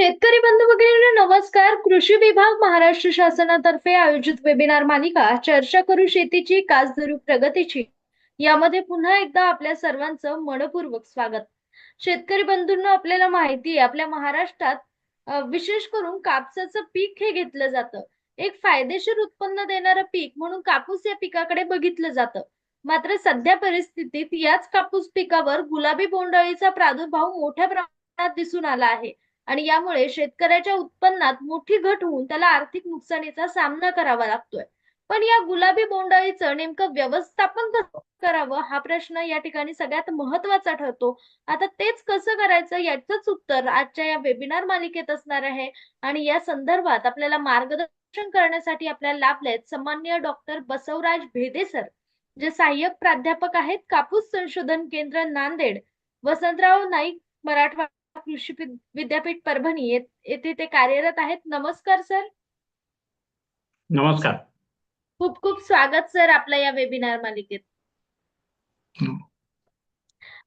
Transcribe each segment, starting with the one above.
शेतकरी बंधू वगैरे नमस्कार. कृषी विभाग महाराष्ट्र शासनातर्फे आयोजित वेबिनार मालिका चर्चा करू शेतीची कास धरू प्रगतीची. यामध्ये पुन्हा एकदा आपल्या सर्वांचं मनपूर्वक स्वागत. शेतकरी बंधूंना आपल्याला माहिती आहे आपल्या महाराष्ट्रात विशेष करून कापसाचं पीक हे घेतलं जातं. एक फायदेशीर उत्पन्न देणारं पीक म्हणून कापूस या पिकाकडे बघितलं जातं. मात्र सध्या परिस्थितीत याच कापूस पिकावर गुलाबी बोंडअळीचा प्रादुर्भाव मोठ्या प्रमाणात दिसून आला आहे. आणि यामुळे शेतकऱ्याच्या उत्पन्नात मोठी घट होऊन त्याला आर्थिक नुकसानीचा सामना करावा लागतोय. पण या गुलाबी बोंडाळीचं नेमकं व्यवस्थापन कसं करावं हा प्रश्न या ठिकाणी सगळ्यात महत्त्वाचा ठरतो. आता तेच कसं करायचं याचंच उत्तर आजच्या या वेबिनार मालिकेत असणार आहे. आणि या संदर्भात आपल्याला मार्गदर्शन करण्यासाठी आपल्याला लाभलेत सन्मान्य डॉक्टर बसवराज भेदे सर जे सहाय्यक प्राध्यापक आहेत कापूस संशोधन केंद्र नांदेड. वसंतराव नाईक मराठवाडा. कृषी विद्यापीठ परभणी येत- येथे ते कार्यरत आहेत. नमस्कार सर. नमस्कार. खूप खूप स्वागत सर आपल्या या वेबिनार मालिकेत.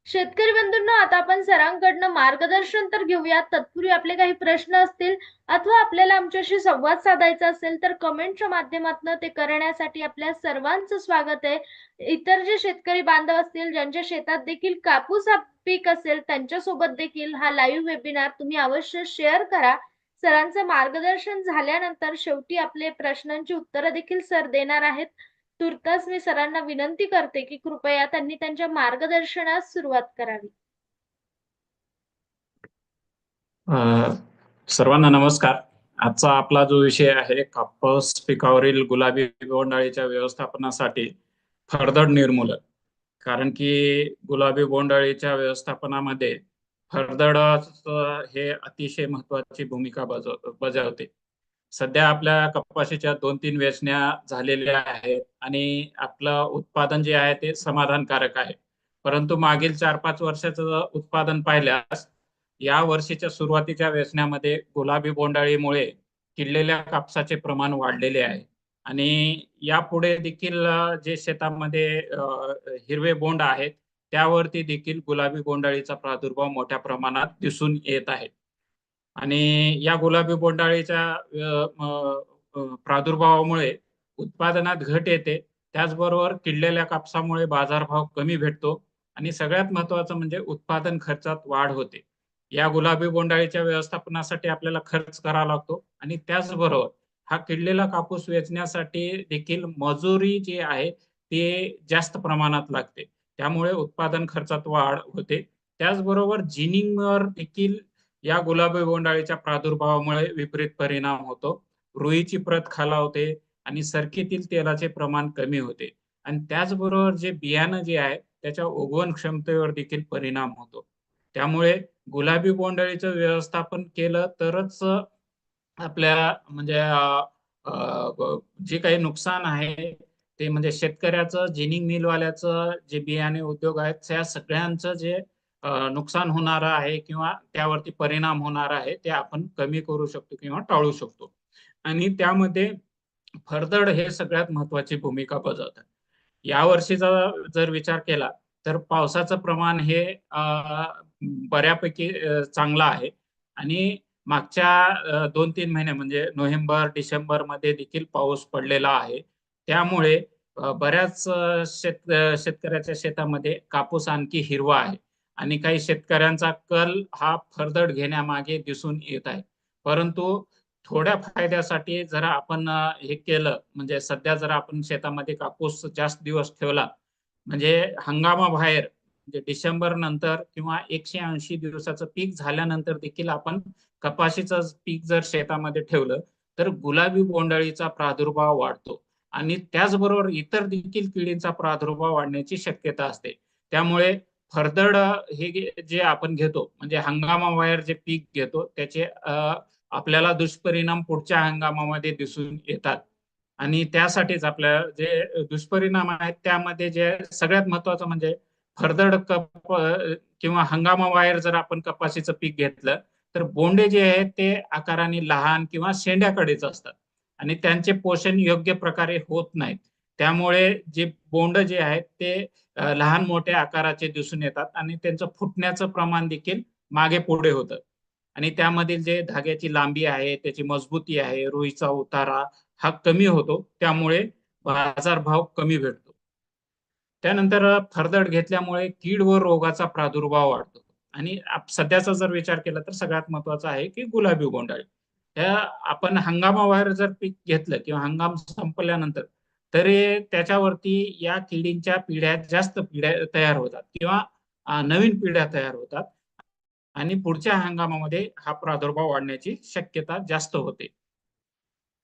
शेतकरी बंधूंना आता आपण सरांकडनं मार्गदर्शन तर घेऊयात. तत्पूर्वी आपले काही प्रश्न असतील अथवा आपल्याला आमच्याशी संवाद साधायचा असेल तर कमेंटच्या माध्यमातून ते करण्यासाठी आपल्या सर्वांचं स्वागत आहे. इतर जे शेतकरी बांधव असतील ज्यांच्या शेतात देखील कापूस हा पीक असेल त्यांच्यासोबत देखील हा लाईव्ह वेबिनार तुम्ही अवश्य शेअर करा. सरांचं मार्गदर्शन झाल्यानंतर शेवटी आपले प्रश्नांची उत्तरं देखील सर देणार आहेत. तुर्तास मी सरांना विनंती करते की कृपया त्यांनी त्यांच्या मार्गदर्शनास सुरुवात करावी. सर्वांना नमस्कार. आजचा आपला जो विषय आहे कापूस पिकावरील गुलाबी बोंडाळीच्या व्यवस्थापनासाठी फरदड निर्मूलन. कारण की गुलाबी बोंडाळीच्या व्यवस्थापनामध्ये फरदड हे अतिशय महत्वाची भूमिका बजाव बजावते. सध्या आपल्या कपाशीच्या दोन तीन वेचण्या झालेल्या आहेत आणि आपलं उत्पादन जे आहे ते समाधानकारक आहे. परंतु मागील चार पाच वर्षाचं उत्पादन पाहिल्यास या वर्षीच्या सुरुवातीच्या वेचण्यामध्ये गुलाबी बोंडाळीमुळे किडलेल्या कापसाचे प्रमाण वाढलेले आहे. आणि यापुढे देखील जे शेतामध्ये हिरवे बोंड आहेत त्यावरती देखील गुलाबी बोंडाळीचा प्रादुर्भाव मोठ्या प्रमाणात दिसून येत आहे. आणि या गुलाबी बोंडाळीच्या प्रादुर्भावामुळे उत्पादनात घट येते. त्याचबरोबर किडलेल्या कापसामुळे बाजारभाव कमी भेटतो आणि सगळ्यात महत्वाचं म्हणजे उत्पादन खर्चात वाढ होते. या गुलाबी बोंडाळीच्या व्यवस्थापनासाठी आपल्याला खर्च करावा लागतो आणि त्याचबरोबर हा किडलेला कापूस वेचण्यासाठी देखील मजुरी जी आहे ते जास्त प्रमाणात लागते. त्यामुळे उत्पादन खर्चात वाढ होते. त्याचबरोबर जिनिंगवर देखील या गुलाबी बोंडाळीच्या प्रादुर्भावामुळे विपरीत परिणाम होतो. रुईची प्रत खालावते आणि सरकीतील तेलाचे प्रमाण कमी होते. आणि त्याचबरोबर जे बियाणं जे आहे त्याच्या उगवण क्षमतेवर देखील परिणाम होतो. त्यामुळे गुलाबी बोंडाळीचं व्यवस्थापन केलं तरच आपल्या म्हणजे जे काही नुकसान आहे ते म्हणजे शेतकऱ्याचं जिनिंग मिलवाल्याचं जे बियाणे उद्योग आहेत त्या सगळ्यांचं जे नुकसान होणार आहे किंवा त्यावरती परिणाम होणार आहे ते आपण कमी करू शकतो किंवा टाळू शकतो. आणि त्यामध्ये फरदड हे सगळ्यात महत्वाची भूमिका बजावतात. या वर्षीचा जर विचार केला तर पावसाचं प्रमाण हे बऱ्यापैकी चांगलं आहे. आणि मागच्या दोन तीन महिने म्हणजे नोव्हेंबर डिसेंबरमध्ये देखील पाऊस पडलेला आहे. त्यामुळे बऱ्याच शेत शेतकऱ्याच्या शेतामध्ये कापूस आणखी हिरवा आहे. आणि काही शेतकऱ्यांचा कल हा फरदड घेण्यामागे दिसून येत आहे. परंतु थोड्या फायद्यासाठी जर आपण हे केलं म्हणजे सध्या जर आपण शेतामध्ये कापूस जास्त दिवस ठेवला म्हणजे हंगामाबाहेर म्हणजे डिसेंबर नंतर किंवा एकशे ऐंशी दिवसाचं पीक झाल्यानंतर देखील आपण कपाशीचं पीक जर शेतामध्ये ठेवलं तर गुलाबी बोंडअळीचा प्रादुर्भाव वाढतो. आणि त्याचबरोबर इतर देखील किडींचा प्रादुर्भाव वाढण्याची शक्यता असते. त्यामुळे फर्दड हे जे आपण घेतो म्हणजे हंगामाबाहेर जे पीक घेतो त्याचे आपल्याला दुष्परिणाम पुढच्या हंगामामध्ये दिसून येतात. आणि त्यासाठीच आपल्या जे दुष्परिणाम आहेत त्यामध्ये जे सगळ्यात महत्वाचं म्हणजे फर्दड कप किंवा हंगामाबाहेर जर आपण कपाशीचं पीक घेतलं तर बोंडे जे आहेत ते आकाराने लहान किंवा शेंड्याकडेच असतात. आणि त्यांचे पोषण योग्य प्रकारे होत नाहीत. त्यामुळे जे बोंड जे आहेत ते लहान मोठ्या आकाराचे दिसून येतात आणि त्यांचं फुटण्याचं प्रमाण देखील मागे पुढे होतं. आणि त्यामधील जे धाग्याची लांबी आहे त्याची मजबूती आहे रुईचा उतारा हा कमी होतो. त्यामुळे बाजारभाव कमी भेटतो. त्यानंतर फरदड घेतल्यामुळे कीड व रोगाचा प्रादुर्भाव वाढतो. आणि सध्याचा जर विचार केला तर सगळ्यात महत्त्वाचा आहे की गुलाबी बोंडाळी ह्या आपण हंगामाबाहेर जर पीक घेतलं किंवा हंगाम संपल्यानंतर तरी त्याच्यावरती या किडींच्या पिढ्या जास्त पिढ्या तयार होतात किंवा नवीन पिढ्या तयार होतात. आणि पुढच्या हंगामामध्ये हा प्रादुर्भाव वाढण्याची शक्यता जास्त होते.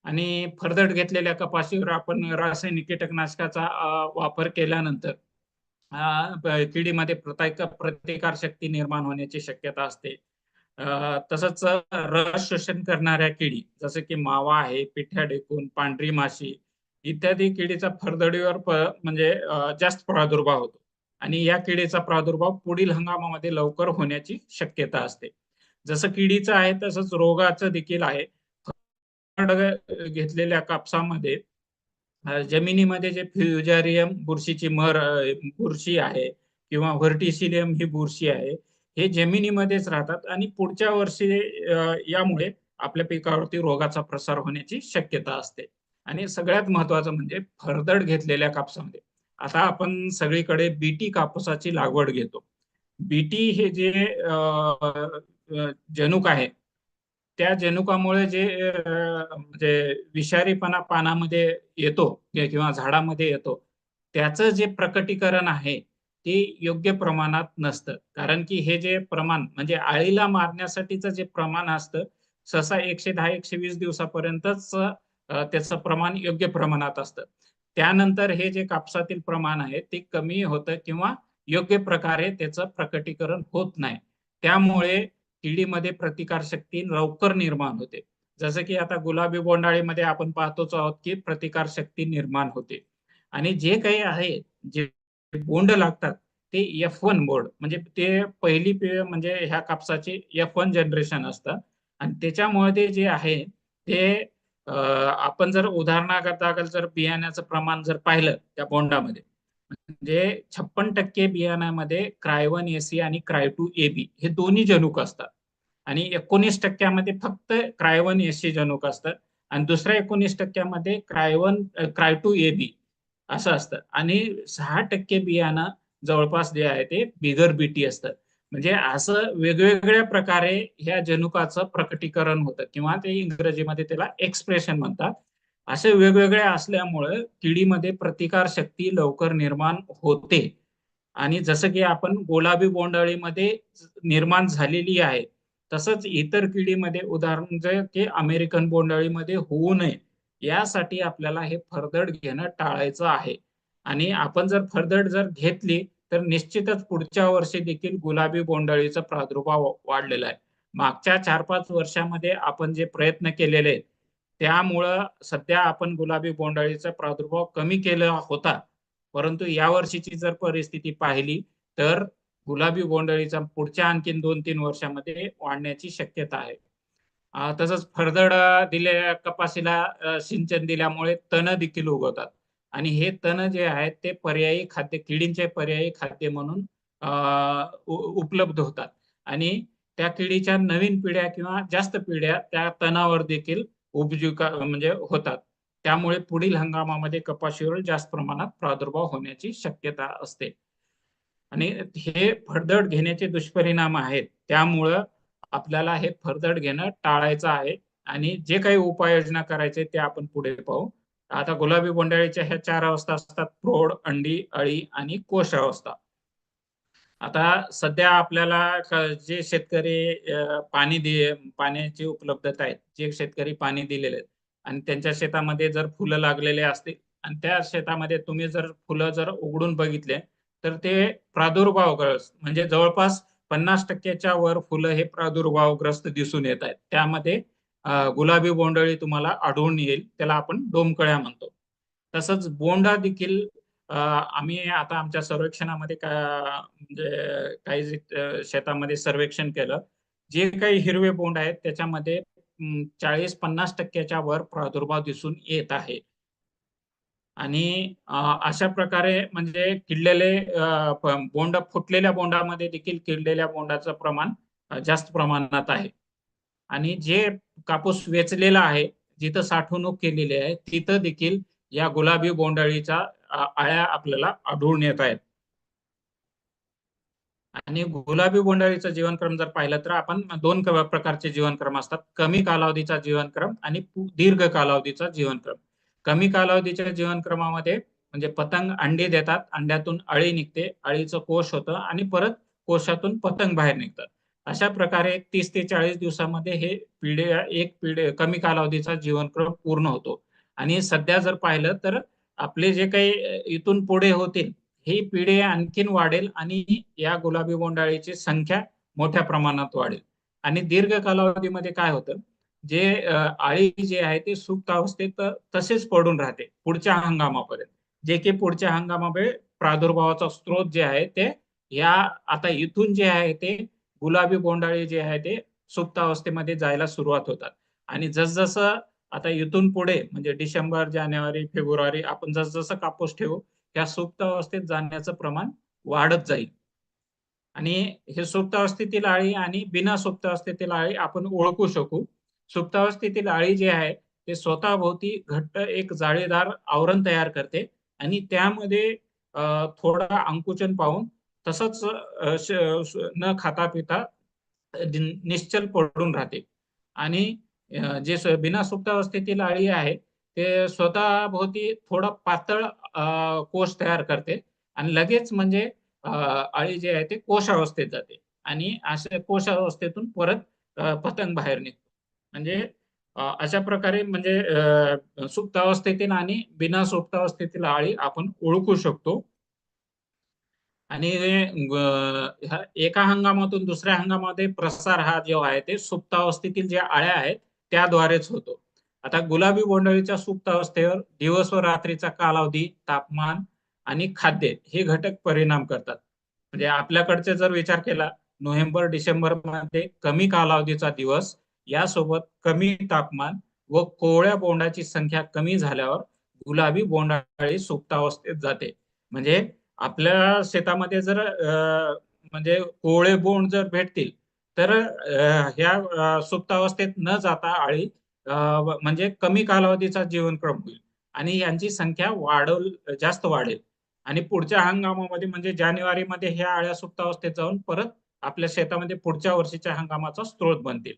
आणि फरदड घेतलेल्या कपाशीवर आपण रासायनिक कीटकनाशकाचा वापर केल्यानंतर किडीमध्ये प्रतिकार प्रतिकार शक्ती निर्माण होण्याची शक्यता असते. तसंच रस शोषण करणाऱ्या किडी जसं की मावा आहे पिठ्या डेकून पांढरी माशी इत्यादी किडीचा फरदडीवर म्हणजे जास्त प्रादुर्भाव होतो. आणि या किडीचा प्रादुर्भाव पुढील हंगामामध्ये लवकर होण्याची शक्यता असते. जसं किडीचं आहे तसंच रोगाचं देखील आहे. घेतलेल्या कापसामध्ये जमिनीमध्ये जे फ्युजारियम बुरशीची मर बुरशी आहे किंवा व्हर्टिसिलियम ही बुरशी आहे हे जमिनीमध्येच राहतात आणि पुढच्या वर्षी यामुळे आपल्या पिकावरती रोगाचा प्रसार होण्याची शक्यता असते. आणि सगळ्यात महत्वाचं म्हणजे फरदड घेतलेल्या कापसामध्ये. आता आपण सगळीकडे बीटी कापसाची लागवड घेतो. बीटी हे जे जनुक आहे त्या जनुकामुळे जे म्हणजे विषारीपणा पानामध्ये येतो किंवा झाडामध्ये येतो त्याचं जे प्रकटीकरण आहे ते योग्य प्रमाणात नसतं. कारण की हे जे प्रमाण म्हणजे आळीला मारण्यासाठीचं जे प्रमाण असतं सहसा एकशे दहा एकशे वीस दिवसापर्यंतच त्याचं प्रमाण योग्य प्रमाणात असतं. त्यानंतर हे जे कापसातील प्रमाण आहे ते कमी होतं किंवा योग्य प्रकारे त्याचं प्रकटीकरण होत नाही. त्यामुळे किडीमध्ये प्रतिकार शक्ती लवकर निर्माण होते. जसं की आता गुलाबी बोंडाळीमध्ये आपण पाहतोच आहोत की प्रतिकार शक्ती निर्माण होते. आणि जे काही आहे जे बोंड लागतात ते एफ वन बोर्ड म्हणजे ते पहिली पिढी म्हणजे ह्या कापसाचे एफ वन जनरेशन असतं. आणि त्याच्यामुळे ते जे आहे ते आपण जर उदाहरणाकरता जर बियाण्याचं प्रमाण जर पाहिलं त्या बोंडामध्ये म्हणजे छप्पन टक्के बियाण्यामध्ये क्रायवन एसी आणि क्रायटू ए बी हे दोन्ही जनुक असतात. आणि एकोणीस टक्क्यामध्ये फक्त क्रायवन एसी जनुक असतं आणि दुसऱ्या एकोणीस टक्क्यामध्ये क्रायवन क्रायटू ए बी असं असतं. आणि सहा टक्के बियाणं जवळपास जे आहे ते बिगर बीटी असतं. म्हणजे असं वेगवेगळ्या प्रकारे ह्या जनुकाचं प्रकटीकरण होतं किंवा ते इंग्रजीमध्ये त्याला एक्सप्रेशन म्हणतात. असे वेगवेगळे असल्यामुळं किडीमध्ये प्रतिकार शक्ती लवकर निर्माण होते. आणि जसं की आपण गुलाबी बोंडअळीमध्ये निर्माण झालेली आहे तसंच इतर किडीमध्ये उदाहरण जे की अमेरिकन बोंडअळीमध्ये होऊ नये यासाठी आपल्याला हे फरदड घेणं टाळायचं आहे. आणि आपण जर फरदड जर घेतली तर निश्चितच पुढच्या वर्षी देखील गुलाबी बोंडअळीचा प्रादुर्भाव वाढलेला आहे. मागच्या चार पाच वर्षामध्ये आपण जे प्रयत्न केलेले आहेत त्यामुळं सध्या आपण गुलाबी बोंडअळीचा प्रादुर्भाव कमी केला होता. परंतु या वर्षीची जर परिस्थिती पाहिली तर गुलाबी बोंडअळीचा पुढच्या आणखीन दोन तीन वर्षामध्ये वाढण्याची शक्यता आहे. तसंच फरदड अं, दिलेल्या कपाशीला सिंचन दिल्यामुळे तण देखील उगवतात. आणि हे तण जे आहेत ते पर्यायी खाद्य किडींचे पर्यायी खाद्य म्हणून उपलब्ध होतात. आणि त्या किडीच्या नवीन पिढ्या किंवा जास्त पिढ्या त्या तणावर देखील उपजीविका म्हणजे होतात. त्यामुळे पुढील हंगामामध्ये कपाशीवर जास्त प्रमाणात प्रादुर्भाव होण्याची शक्यता असते. आणि हे फडदड घेण्याचे दुष्परिणाम आहेत. त्यामुळं आपल्याला हे फरदड घेणं टाळायचं आहे. आणि जे काही उपाययोजना करायचे ते आपण पुढे पाहू. आता गुलाबी बोंडाळीच्या ह्या चार अवस्था असतात. प्रौढ अंडी अळी आणि कोश अवस्था आता सध्या आपल्याला जे शेतकरी पाणी दे पाण्याची उपलब्धता आहे जे शेतकरी पाणी दिलेले आहेत. आणि त्यांच्या शेतामध्ये जर फुलं लागलेले असतील आणि त्या शेतामध्ये तुम्ही जर फुलं जर उघडून बघितले तर ते प्रादुर्भावग्रस्त म्हणजे जवळपास पन्नास टक्क्याच्या वर फुलं हे प्रादुर्भावग्रस्त दिसून येत आहेत. त्यामध्ये गुलाबी बोंडअळी तुम्हाला आढळून येईल त्याला आपण डोमकळ्या म्हणतो. तसंच बोंडा देखील आम्ही आता आमच्या सर्वेक्षणामध्ये का म्हणजे काही शेतामध्ये सर्वेक्षण केलं जे काही हिरवे बोंड आहेत त्याच्यामध्ये चाळीस पन्नास टक्क्याच्या वर प्रादुर्भाव दिसून येत आहे. आणि अशा प्रकारे म्हणजे किडलेले बोंड फुटलेल्या बोंडामध्ये देखील किडलेल्या बोंडाचं प्रमाण जास्त प्रमाणात आहे. आणि जे कापूस वेचलेला आहे जिथं साठवणूक केलेली आहे तिथं देखील या गुलाबी बोंडाळीच्या आळ्या अळ्या आपल्याला आढळून येत आहेत. आणि गुलाबी बोंडाळीचा जीवनक्रम जर पाहिलं तर आपण दोन प्रकारचे जीवनक्रम असतात. कमी कालावधीचा जीवनक्रम आणि दीर्घ कालावधीचा जीवनक्रम. कमी कालावधीच्या जीवनक्रमामध्ये म्हणजे पतंग अंडे देतात अंड्यातून अळी निघते अळीचं कोश होतं आणि परत कोशातून पतंग बाहेर निघतात. अशा प्रकारे तीस ते चाळीस दिवसामध्ये हे पिढे एक पिढे कमी कालावधीचा जीवनक्रम पूर्ण होतो. आणि सध्या जर पाहिलं तर आपले जे काही इथून पुढे होतील ही पिढी आणखीन वाढेल आणि या गुलाबी बोंडाळीची संख्या मोठ्या प्रमाणात वाढेल. आणि दीर्घ कालावधीमध्ये काय होतं? जे आळी जे आहे ते सुप्त अवस्थेत तसेच पडून राहते पुढच्या हंगामापर्यंत. जे की पुढच्या हंगामामध्ये प्रादुर्भावाचा स्रोत जे आहे ते या आता इथून जे आहे ते गुलाबी बोंडाळे जे आहे ते सुप्त अवस्थेमध्ये जायला सुरुवात होतात. आणि जसजसं आता इथून पुढे म्हणजे डिसेंबर जानेवारी फेब्रुवारी आपण जसजसं कापूस ठेवू ह्या सुप्त अवस्थेत जाण्याचं प्रमाण वाढत जाईल. आणि हे सुप्त अवस्थेतील आळी आणि बिना सुप्त अवस्थेतील आळी आपण ओळखू शकू. सुप्त अवस्थेतील आळी जे आहे ते स्वतःभोवती घट्ट एक जाळीदार आवरण तयार करते. आणि त्यामध्ये थोडा अंकुचन पाहून तसंच न खाता पिता निश्चल पडून राहते. आणि जे बिना सुप्तावस्थेतील अळी आहे ते स्वतःभोवती थोडा पातळ कोश तयार करते. आणि लगेच म्हणजे अळी जे आहे ते कोश अवस्थेत जाते. आणि अशा कोश अवस्थेतून परत पतंग बाहेर निघतो. म्हणजे अशा प्रकारे म्हणजे सुप्तावस्थेतील आणि बिना सुप्तावस्थेतील आळी आपण ओळखू शकतो. आणि एका हंगामातून दुसऱ्या हंगामामध्ये प्रसार हा जो आहे ते सुप्तावस्थेतील ज्या आळ्या आहेत त्याद्वारेच होतो. आता गुलाबी बोंडळीच्या सुप्तावस्थेवर दिवस व रात्रीचा कालावधी तापमान आणि खाद्य हे घटक परिणाम करतात. म्हणजे आपल्याकडचे जर विचार केला नोव्हेंबर डिसेंबरमध्ये कमी कालावधीचा दिवस यासोबत कमी तापमान व कोवळ्या बोंडाची संख्या कमी झाल्यावर गुलाबी बोंडाळी सुप्तावस्थेत जाते. म्हणजे आपल्या शेतामध्ये जर म्हणजे कोवळे बोंड जर भेटतील तर ह्या सुप्तावस्थेत सुप्त अवस्थेत न जाता आळी म्हणजे कमी कालावधीचा जीवनक्रम होईल आणि यांची संख्या वाढवल जास्त वाढेल. आणि पुढच्या हंगामामध्ये म्हणजे जानेवारीमध्ये ह्या आळ्या सुप्त अवस्थेत जाऊन परत आपल्या शेतामध्ये पुढच्या वर्षीच्या हंगामाचा स्रोत बनतील.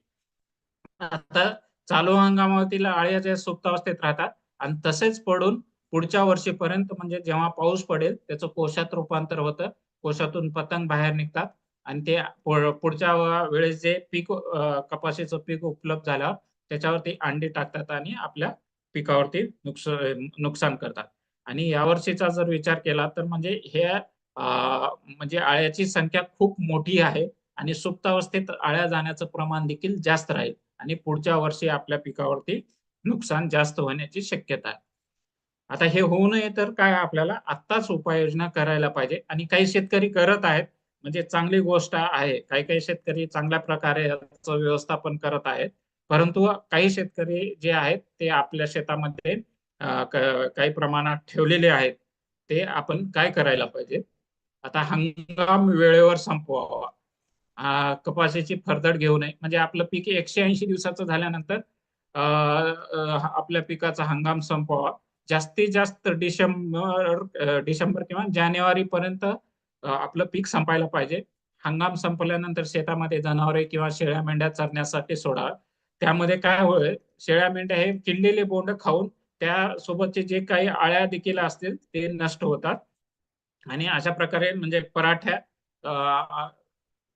आता चालू हंगामातील आळ्या ज्या सुप्त अवस्थेत राहतात आणि तसेच पडून पुढच्या वर्षीपर्यंत म्हणजे जेव्हा पाऊस पडेल त्याचं कोशात रूपांतर होतं. कोशातून पतंग बाहेर निघतात. आणि ते पुढच्या वेळेस जे पीक कपाशीचं पीक उपलब्ध झाल्यावर त्याच्यावरती अंडी टाकतात आणि आपल्या पिकावरती नुकस नुकसान करतात. आणि यावर्षीचा जर विचार केला तर म्हणजे हे म्हणजे आळ्याची संख्या खूप मोठी आहे. आणि सुप्त अवस्थेत आळ्या जाण्याचं प्रमाण देखील जास्त राहील. आणि पुढच्या वर्षी आपल्या पिकावरती नुकसान जास्त होण्याची शक्यता आहे. आता हे होऊ नये तर काय आपल्याला आत्ताच उपाययोजना करायला पाहिजे. आणि काही शेतकरी करत आहेत म्हणजे चांगली गोष्ट आहे. काही काही शेतकरी चांगल्या प्रकारे याचं व्यवस्थापन करत आहेत. परंतु काही शेतकरी जे आहेत ते आपल्या शेतामध्ये काही प्रमाणात ठेवलेले आहेत. ते आपण काय करायला पाहिजे? आता हंगाम वेळेवर संपवावा. कपाशीची फरदड घेऊ नये. म्हणजे आपलं पीक एकशे ऐंशी दिवसाचं झाल्यानंतर आपल्या पिकाचा हंगाम संपवावा. जास्तीत जास्त डिसेंबर डिसेंबर किंवा जानेवारी पर्यंत आपलं पीक संपायला पाहिजे. हंगाम संपल्यानंतर शेतामध्ये जनावरे किंवा शेळ्या मेंढ्या चरण्यासाठी सोडा. त्यामध्ये काय होईल शेळ्या मेंढ्या हे किडलेले बोंड खाऊन त्यासोबतचे जे काही आळ्या देखील असतील ते नष्ट होतात. आणि अशा प्रकारे म्हणजे पराठ्या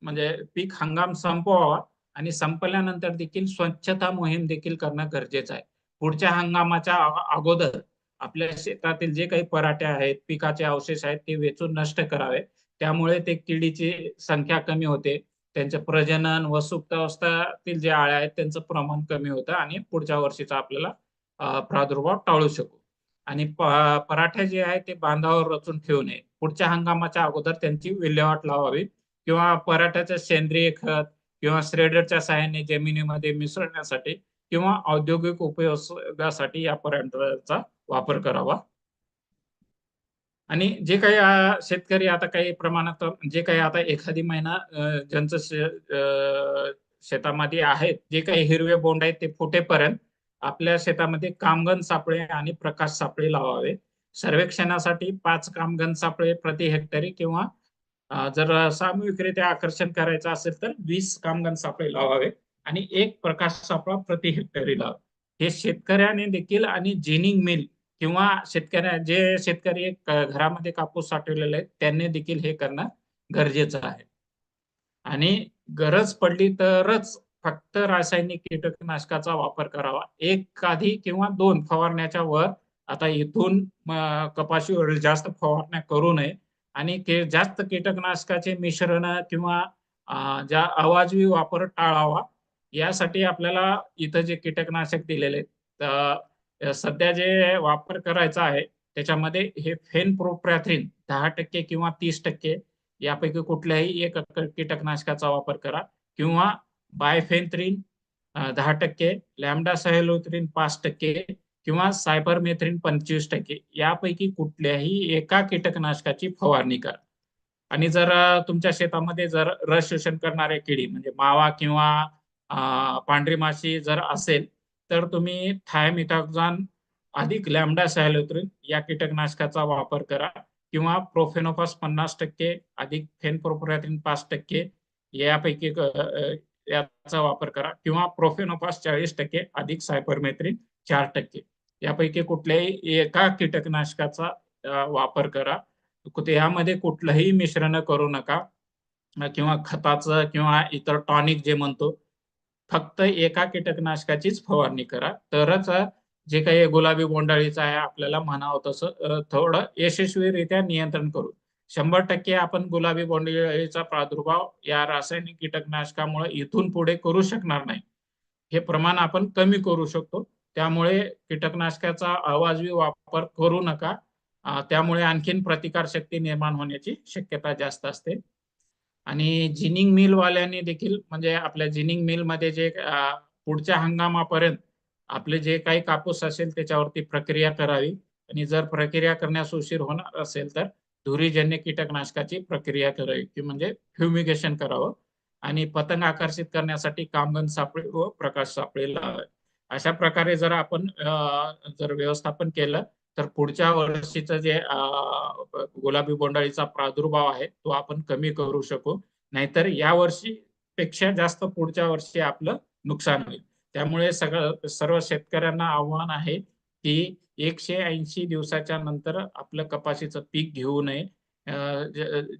म्हणजे पीक हंगाम संपवावा आणि संपल्यानंतर देखील स्वच्छता मोहीम देखील करणं गरजेचं आहे. पुढच्या हंगामाच्या अगोदर आपल्या शेतातील जे काही पराठे आहेत पिकाचे अवशेष आहेत ते वेचून नष्ट करावे. त्यामुळे ते किडीची संख्या कमी होते. त्यांचे प्रजनन व सुप्त अवस्थातील जे आळ्या आहेत त्यांचं प्रमाण कमी होतं आणि पुढच्या वर्षीचा आपल्याला प्रादुर्भाव टाळू शकू. आणि पराठे जे आहे ते बांधावर रचून ठेवू नये. पुढच्या हंगामाच्या अगोदर त्यांची विल्हेवाट लावावी. किंवा पराठ्याचं सेंद्रिय खत किंवा श्रेडरच्या साहाय्याने जमिनीमध्ये मिसळण्यासाठी किंवा औद्योगिक उपयोगासाठी या पराठ्याचा वापर करावा. आणि जे काही शेतकरी आता काही प्रमाणात जे काही आता एखादी महिना ज्यांचं शेतामध्ये आहेत जे काही हिरवे बोंड आहेत ते फुटेपर्यंत आपल्या शेतामध्ये कामगन सापळे आणि प्रकाश सापळे लावावे. सर्वेक्षणासाठी पाच कामगन सापळे प्रति हेक्टरी किंवा जर सामूहिकरित्या आकर्षण करायचं असेल तर वीस कामगन सापळे लावावे आणि एक प्रकाश सापळा प्रति हेक्टरी लावावे. हे शेतकऱ्याने देखील आणि जेनिंग मिल किंवा शेतकऱ्या जे शेतकरी घरामध्ये कापूस साठवलेले आहेत त्यांनी देखील हे करणं गरजेचं आहे. आणि गरज पडली तरच फक्त रासायनिक कीटकनाशकाचा वापर करावा. एक आधी किंवा दोन फवारण्याच्या वर आता इथून कपाशीवरील जास्त फवारण्या करू नये. आणि जास्त कीटकनाशकाचे मिश्रण किंवा ज्या अवाजवी वापर टाळावा यासाठी आपल्याला इथं जे कीटकनाशक दिलेले आहेत सध्या जे वापर करायचा आहे त्याच्यामध्ये हे फेन प्रोप्रॅथ्रिन दहा टक्के किंवा तीस टक्के यापैकी कुठल्याही एक कीटकनाशकाचा वापर करा किंवा बायफेन्थ्रिन दहा टक्के लॅमडा सायलोथ्रिन पाच टक्के किंवा सायबरमेथ्रिन पंचवीस टक्के यापैकी कुठल्याही एका कीटकनाशकाची फवारणी करा. आणि जर तुमच्या शेतामध्ये जर रस शोषण करणारे किडी म्हणजे मावा किंवा पांढरी माशी जर असेल तर तुम्ही थायमिथॉक्झान अधिक लॅमडा सायलोथ्रिन या कीटकनाशकाचा वापर करा किंवा प्रोफेनोफॉस पन्नास टक्के अधिक फेनप्रोप्रोथ्रिन पाच टक्के यापैकी याचा वापर करा किंवा प्रोफेनोफॉस चाळीस टक्के अधिक सायपरमेथ्रिन चार टक्के. यापैकी कुठल्याही एका कीटकनाशकाचा वापर करा. यामध्ये कुठलंही मिश्रण करू नका. किंवा खताचं किंवा इतर टॉनिक जे म्हणतो फक्त एका कीटकनाशकाचीच फवारणी करा. तरच जे काही गुलाबी बोंडाळीचं आहे आपल्याला म्हणावं तसं थोडं यशस्वीरित्या नियंत्रण करू. शंभर टक्के आपण गुलाबी बोंडअळीचा प्रादुर्भाव या रासायनिक कीटकनाशकामुळे इथून पुढे करू शकणार नाही. हे प्रमाण आपण कमी करू शकतो. त्यामुळे कीटकनाशकाचा अवाजवी वापर करू नका. त्यामुळे आणखीन प्रतिकार शक्ती निर्माण होण्याची शक्यता जास्त असते. आणि जिनिंग मिल वाल्यांनी देखील म्हणजे आपल्या जिनिंग मिलमध्ये जे पुढच्या हंगामापर्यंत आपले जे काही कापूस असेल त्याच्यावरती प्रक्रिया करावी. आणि जर प्रक्रिया करण्यास उशीर होणार असेल तर धुरीजन्य कीटकनाशकाची प्रक्रिया करावी की म्हणजे फ्युमिगेशन करावं. आणि पतंग आकर्षित करण्यासाठी कामगन सापळे व प्रकाश सापळे लावावे. अशा प्रकारे जर आपण जर व्यवस्थापन केलं तर पुढच्या वर्षीचं जे गुलाबी बोंडाळीचा प्रादुर्भाव आहे तो आपण कमी करू शकू. नाहीतर या वर्षी पेक्षा जास्त पुढच्या वर्षी आपलं नुकसान होईल. त्यामुळे सगळं सर्व शेतकऱ्यांना आव्हान आहे की एकशे ऐंशी दिवसाच्या नंतर आपलं कपाशीचं पीक घेऊ नये.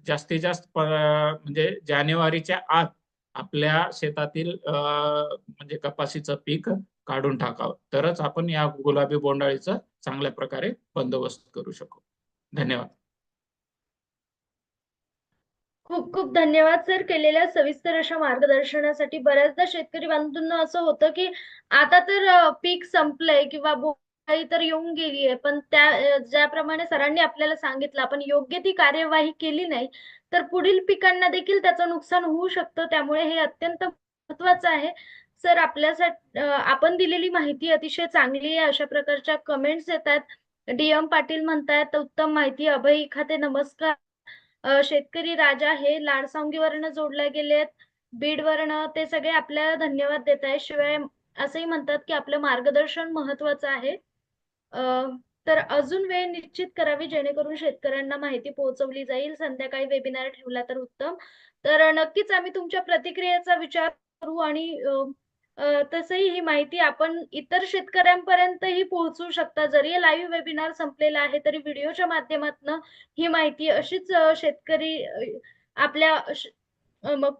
जास्तीत जास्त म्हणजे जानेवारीच्या आत आपल्या शेतातील म्हणजे कपाशीचं पीक काढून टाकावं. तरच आपण या गुलाबी बोंडाळीचं चांगल्या प्रकारे बंदोबस्त करू शकू. धन्यवाद. खूप खूप धन्यवाद सर केलेल्या सविस्तर अशा मार्गदर्शनासाठी. बऱ्याचदा शेतकरी बांधवांना असं होतं की आता तर पीक संपलंय किंवा बोंडअळी तर येऊन गेली आहे पण त्या ज्याप्रमाणे सरांनी आपल्याला सांगितलं आपण योग्य ती कार्यवाही केली नाही तर पुढील पिकांना देखील त्याचं नुकसान होऊ शकतं. त्यामुळे हे अत्यंत महत्वाचं आहे. सर आपल्यासाठी आपण दिलेली माहिती अतिशय चांगली आहे. अशा प्रकारच्या कमेंट्स येतात. डीएम पाटील म्हणतायत उत्तम माहिती अभय खाते नमस्कार. शेतकरी राजा हे लाडसांगीवरनं जोडले गेले आहेत बीडवरनं ते सगळे आपल्याला धन्यवाद देत आहेत. शिवाय असंही म्हणतात की आपलं मार्गदर्शन महत्वाचं आहे. तर अजून वेळ निश्चित करावी जेणेकरून शेतकऱ्यांना माहिती पोहोचवली जाईल. संध्याकाळी वेबिनार ठेवला तर उत्तम. तर नक्कीच आम्ही तुमच्या प्रतिक्रियेचा विचार करू आणि तसंही ही माहिती आपण इतर शेतकऱ्यांपर्यंतही पोहोचू शकता. जरी लाईव्ह वेबिनार संपलेला आहे तरी व्हिडिओच्या माध्यमातून ही माहिती अशीच शेतकरी आपल्या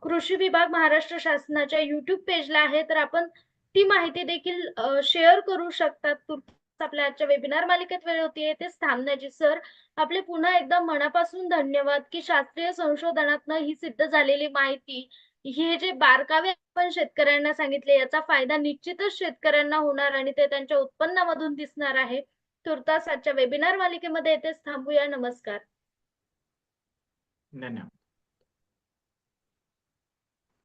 कृषी विभाग महाराष्ट्र शासनाच्या युट्यूब पेजला आहे तर आपण ती माहिती देखील शेअर करू शकतात आपल्या आजच्या वेबिनार मालिकेत वेळ होती तेच थांबण्याची. सर आपले पुन्हा एकदा मनापासून धन्यवाद की शास्त्रीय संशोधनातनं ही सिद्ध झालेली माहिती हे जे बारकावे आपण शेतकऱ्यांना सांगितले याचा फायदा निश्चितच शेतकऱ्यांना होणार आणि ते त्यांच्या उत्पन्नामधून दिसणार आहे. तुर्तास आजच्या वेबिनार मालिकेमध्ये येथेच थांबूया. नमस्कार. धन्यवाद.